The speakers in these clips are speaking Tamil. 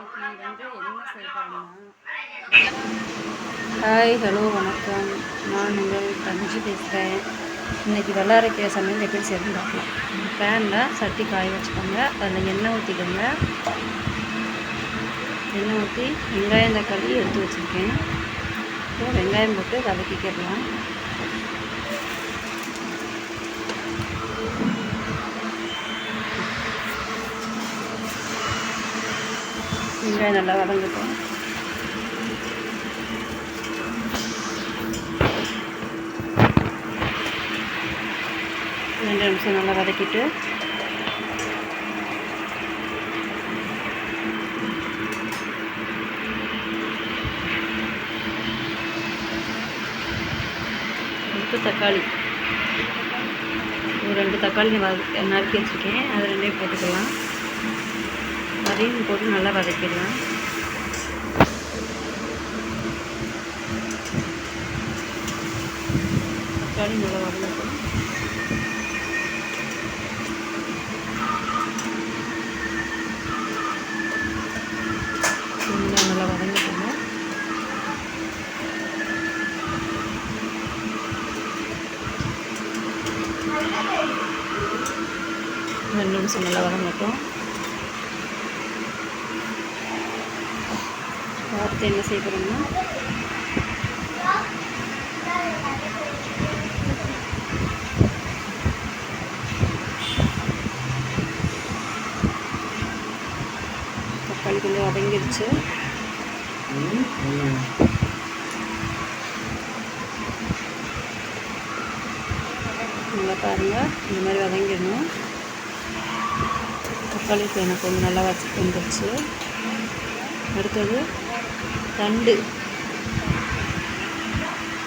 இன்னைக்கு வந்து என்ன ஹாய் ஹலோ வணக்கம். நான் உங்கள் தங்கச்சி பேசுகிறேன் இன்றைக்கி வெள்ளாரைக்கீரை சமையல் எப்படி சேர்ந்து பார்க்கலாம். பேனில் சட்டி காய வச்சுக்கோங்க. அதில் எண்ணெய் ஊற்றிக்கோங்க எண்ணெய் ஊற்றி வெங்காயம் தக்காளி எடுத்து வச்சுருக்கேன். வெங்காயம் போட்டு வதக்கிக்கிடலாம் வெங்காயம் நல்லா வதங்கட்டும். ரெண்டு நிமிஷம் நல்லா வதக்கிட்டு. அடுத்து தக்காளி. ஒரு ரெண்டு தக்காளி வத நறுக்கி வச்சுருக்கேன். அது ரெண்டையும் போட்டுக்கலாம். அதையும் போட்டு நல்லா வதக்கிடலாம். தக்காளி நல்லா வதக்கணும் நல்லா வதங்கட்டுங்க ரெண்டு நிமிஷம் நல்லா வதங்கட்டும். அடுத்து என்ன செய்ய போகிறோம்னா தக்காளி கொஞ்சம் வதங்கிருச்சு நல்லா பாருங்கள் இந்த மாதிரி வதங்கிடணும். தக்காளி எனக்கு கொஞ்சம் நல்லா வச்சு வந்துருச்சு. அடுத்தது தண்டு.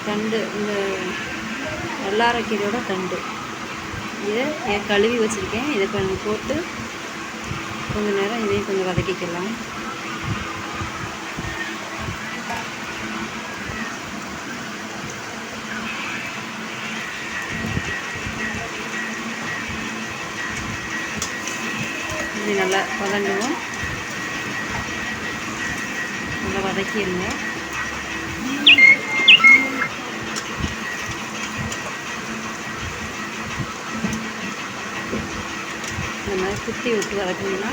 தண்டு இந்த வல்லாரக்கீரையோட தண்டு. இதை என் கழுவி வச்சுருக்கேன். இதை கொஞ்சம் போட்டு கொஞ்சம் நேரம் இதையும் கொஞ்சம் வதக்கிக்கலாம். இது நல்லா வதங்குவோம். நல்லா வதக்கிடுங்க இந்த மாதிரி குத்தி விட்டு வதக்கணும்னா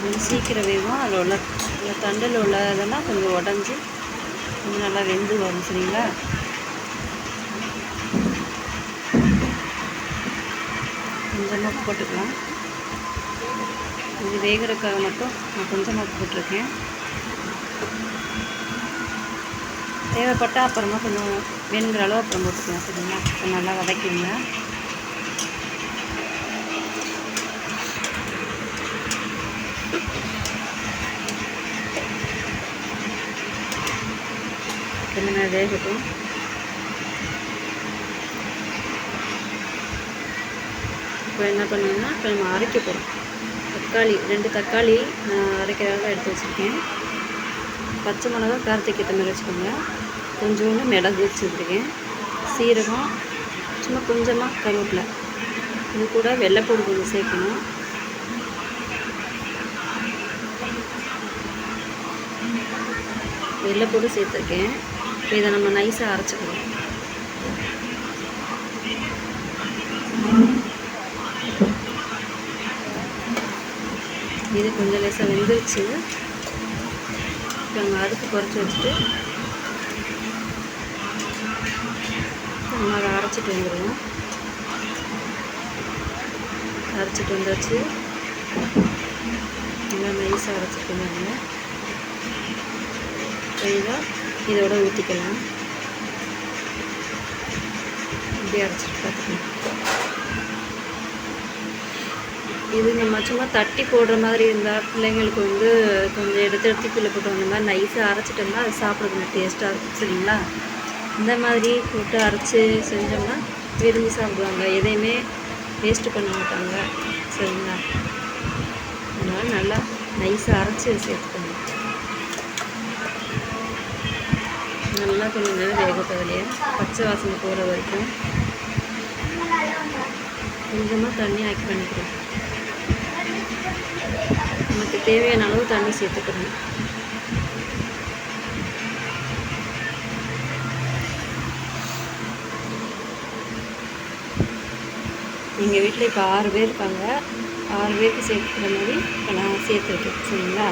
கொஞ்சம் சீக்கிரம் வேகும். அதில் உள்ள இந்த தண்டில் உள்ள இதெல்லாம் கொஞ்சம் உடஞ்சி கொஞ்சம் நல்லா வெந்து வரும் சரிங்களா? கொஞ்சமாக போட்டுக்கலாம். இது வேகிறதுக்காக மட்டும் நான் கொஞ்சமாக போட்டிருக்கேன். தேவைப்பட்டால் அப்புறமா கொஞ்சம் வேணுங்கிற அளவு அப்புறம் போட்டுக்கலாம் சரிங்களா? இப்போ நல்லா வதக்கிடுங்க. கொஞ்ச நேரம் வேகட்டும். இப்போ என்ன பண்ணுவோம்னா இப்போ நம்ம அரைக்க போகிறோம் தக்காளி ரெண்டு தக்காளி நான் அரைக்கிறதாக எடுத்து வச்சுருக்கேன். பச்சை மிளகா காரத்துக்கு ஏற்ற மாதிரி வச்சுக்கோங்க. கொஞ்சோண்டு மிளகு வச்சுருக்கேன் சீரகம் சும்மா கொஞ்சமாக கருவேப்பிலை. இது கூட வெள்ளைப்பூடு கொஞ்சம் சேர்க்கணும். வெள்ளைப்பூடு சேர்த்துருக்கேன். இப்போ இதை நம்ம நைஸாக அரைச்சிக்கணும் இது கொஞ்சம் லேசாக வெந்துருச்சு. வச்சுக்கோங்க அடுத்து குறைச்சி வச்சுட்டு நம்ம அதை அரைச்சிட்டு வந்துடுவோம். அரைச்சிட்டு வந்தாச்சு. நல்லா நைஸாக அரைச்சிட்டு வந்தாங்க இதை இதோட ஊற்றிக்கலாம் இப்படி அரைச்சிட்டு பார்த்துக்கலாம். இது நம்ம சும்மா தட்டி போடுற மாதிரி இருந்தால் பிள்ளைங்களுக்கு வந்து கொஞ்சம் எடுத்து எடுத்து கீழே போட்டு அந்த மாதிரி நைஸாக அரைச்சிட்டோம்னா அது சாப்பிட கொஞ்சம் டேஸ்ட்டாக இருக்கும் சரிங்களா? இந்த மாதிரி போட்டு அரைச்சி செஞ்சோம்னா விரும்பி சாப்பிடுவாங்க. எதையுமே வேஸ்ட்டு பண்ண மாட்டாங்க சரிங்களா? அதனால் நல்லா நைஸாக அரைச்சி சேர்த்துக்கணும் நல்லா கொஞ்சம் நேரம் வேகத்தை பச்சை வாசனை போகிற வரைக்கும் கொஞ்சமாக தண்ணி ஆக்கி பண்ணிக்கிறேன் நமக்கு தேவையான அளவு தண்ணி சேர்த்துக்கணும். எங்கள் வீட்டில் இப்போ ஆறு பேர் இருக்காங்க. ஆறு பேருக்கு சேர்த்துக்கிற மாதிரி இப்போ நான் சேர்த்துருக்கேன். சரிங்களா?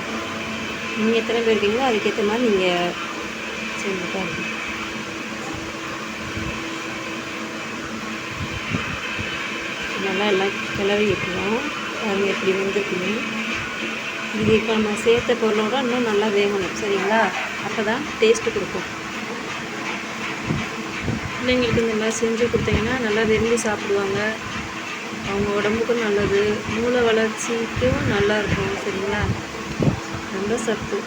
நீங்கள் எத்தனை பேர் இருக்கீங்களோ அதுக்கேற்ற மாதிரி நீங்கள் சேர்ந்து பாருங்க நல்லா எல்லாம் கிளறி விட்டுருவோம். பாருங்க எப்படி வெந்திருக்குன்னு. இது இப்போ நம்ம சேர்த்த பொருளோட இன்னும் நல்லா வேகணும் சரிங்களா? அப்போ தான் டேஸ்ட்டு கொடுக்கும். பிள்ளைங்களுக்கு இந்த மாதிரி செஞ்சு கொடுத்தீங்கன்னா நல்லா விரும்பி சாப்பிடுவாங்க. அவங்க உடம்புக்கும் நல்லது. மூளை வளர்ச்சிக்கும் நல்லா இருக்கும் சரிங்களா? ரொம்ப சத்து.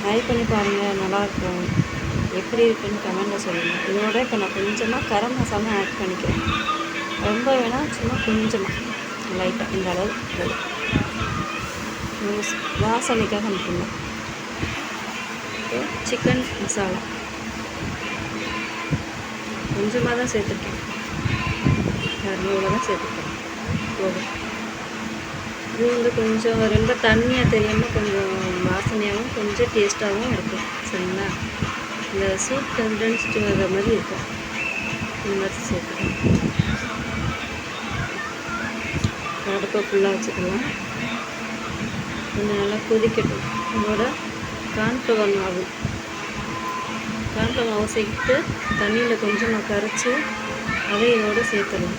ட்ரை பண்ணி பாருங்கள் நல்லாயிருக்கும் எப்படி இருக்குன்னு கமெண்டில் சொல்லுங்கள் இதோட இப்போ நான் கொஞ்சமாக கரம் மசாலா ஆட் பண்ணிக்கிறேன். ரொம்ப வேணால் சும்மா கொஞ்சமாக லைட்டாக இந்த அளவு போதும். வாசனைக்காக மட்டும்தான். சிக்கன் மசாலா கொஞ்சமாக தான் சேர்த்துருக்கேன். இரநூறு தான் சேர்த்துருக்கேன். போதும். இது வந்து கொஞ்சம் ரொம்ப தண்ணியாக தெரியாமல் கொஞ்சம் வாசனையாகவும் கொஞ்சம் டேஸ்ட்டாகவும் இருக்கும். சரிங்களா? இந்த சூப் கண்டென்ஸ்டு வர மாதிரி இருக்கும். இந்த மாதிரி சேர்த்துக்கலாம். அடுப்பை ஃபுல்லாக வச்சுக்கலாம். கொஞ்சம் நல்லா கொதிக்கட்டும் இதோட கான்ஃப்ளவர் மாவு. கான்ஃப்ளவர் மாவு சேர்த்து தண்ணியில் கொஞ்சமாக கரைச்சி அதை இதோடு சேர்த்துடும்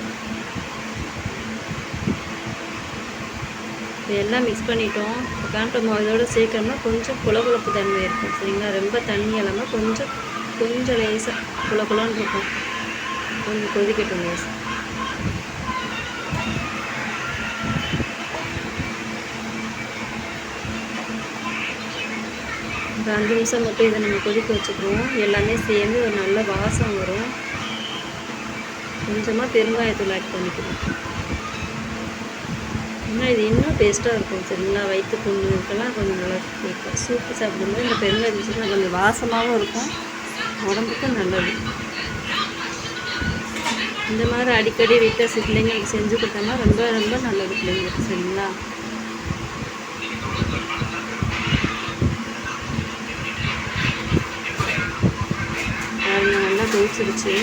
இப்போ எல்லாம் மிக்ஸ் பண்ணிட்டோம். இப்போ கான்ஃப்ளவர் மாவு சேர்க்கணும்னா கொஞ்சம் குளகுழப்பு தன்மை இருக்கும். சரிங்களா? ரொம்ப தண்ணி இல்லாமல் கொஞ்சம் கொஞ்சம் லேசாக குளகுலான்னு இருக்கும். கொஞ்சம் கொதிக்கட்டும் லேசாக ஒரு அஞ்சு நிமிஷம் மட்டும் இதை நம்ம கொதிக்க வச்சுக்குவோம். எல்லாமே சேர்ந்து ஒரு நல்ல வாசம் வரும். கொஞ்சமாக பெருங்காயத்தூள் ஆட் பண்ணிக்கிறோம் இன்னும் இது இன்னும் டேஸ்ட்டாக இருக்கும். சரிங்களா? வயிற்று புண்ணு கொஞ்சம் நல்லா கேட்கும். சூப்பு சாப்பிடும்போது இந்த பெருங்காயம் கொஞ்சம் வாசமாகவும் இருக்கும். உடம்புக்கும் நல்லது. இந்த மாதிரி அடிக்கடி வீட்டில் பிள்ளைங்களுக்கு செஞ்சு கொடுத்தோம்னா ரொம்ப ரொம்ப நல்லது பிள்ளைங்களுக்கு. சரிங்களா பாருங்க நல்லா கொதிச்சிருச்சு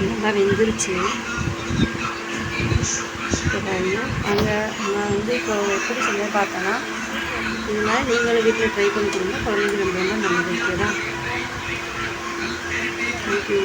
நல்லா வெந்துருச்சு. அங்கே நான் வந்து இப்போ எப்படி சொல்ல பார்த்தேன்னா இது மாதிரி நீங்களும் வீட்டில் ட்ரை பண்ணி கொடுங்க குழந்தைங்க ரொம்ப நல்லது. ஓகேவா? தேங்க்யூ